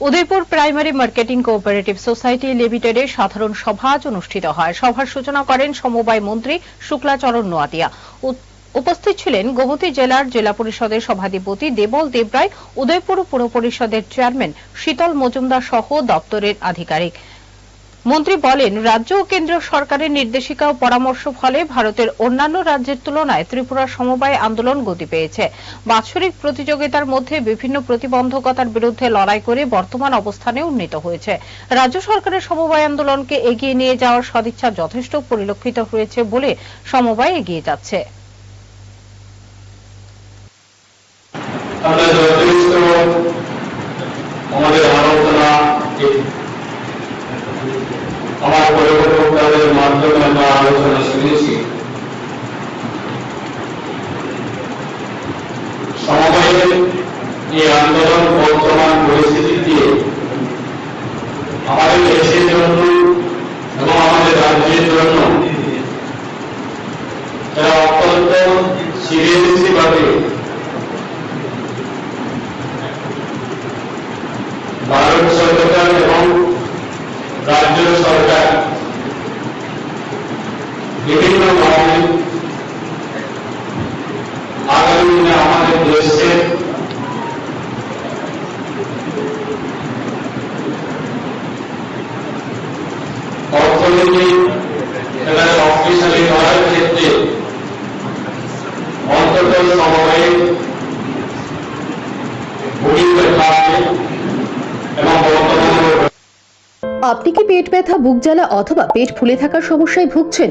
Udaipur primary marketing cooperative society লিমিটেডের সাধারণ সভা আজ অনুষ্ঠিত হয়। সভার সূচনা করেন সমবায় মন্ত্রী শুক্লাচরণ নোয়াতিয়া। উপ- উপস্থিত ছিলেন গোমতী জেলার জেলা পরিষদের সভাধিপতি দেবল দেবরায়, উদয়পুর পুর পরিষদের চেয়ারম্যান শীতল মজুমদার সহ দপ্তরের আধিকারিক। মন্ত্রী বলেন, রাজ্য ও কেন্দ্রীয় সরকারের নির্দেশিকা ও পরামর্শ ফলে ভারতের অন্যান্য রাজ্যের তুলনায় ত্রিপুরা সমবায় আন্দোলন গতি পেয়েছে। বাৎসরিক প্রতিযোগিতার মধ্যে বিভিন্ন প্রতিবন্ধকতার বিরুদ্ধে লড়াই করে বর্তমান অবস্থানে উন্নীত হয়েছে। রাজ্য সরকারের সমবায় আন্দোলনকে এগিয়ে নিয়ে যাওয়ার সদিচ্ছা যথেষ্ট পরিলক্ষিত হয়েছে বলে সমবায় এগিয়ে যাচ্ছে আমরা যথেষ্ট আমাদের আলোচনা এই- আমার পরিবর্তনকালের মাধ্যমে আমরা আলোচনা শুনেছি। সমাজের এই আন্দোলন বর্তমান পরিস্থিতিতে আমাদের দেশের জন্য এবং আমাদের রাজ্যের জন্য এরা অত্যন্ত সিরিয়াসলি ভাবে ভারত সরকার এবং রাজ্য সরকার বিভিন্ন ভাবে আগামী দিনে আমাদের এটা শক্তিশালী করার ক্ষেত্রে অন্তত সময়ে আপনি কি পেট ব্যথা, বুক জ্বালা অথবা পেট ফুলে থাকার সমস্যায় ভুগছেন?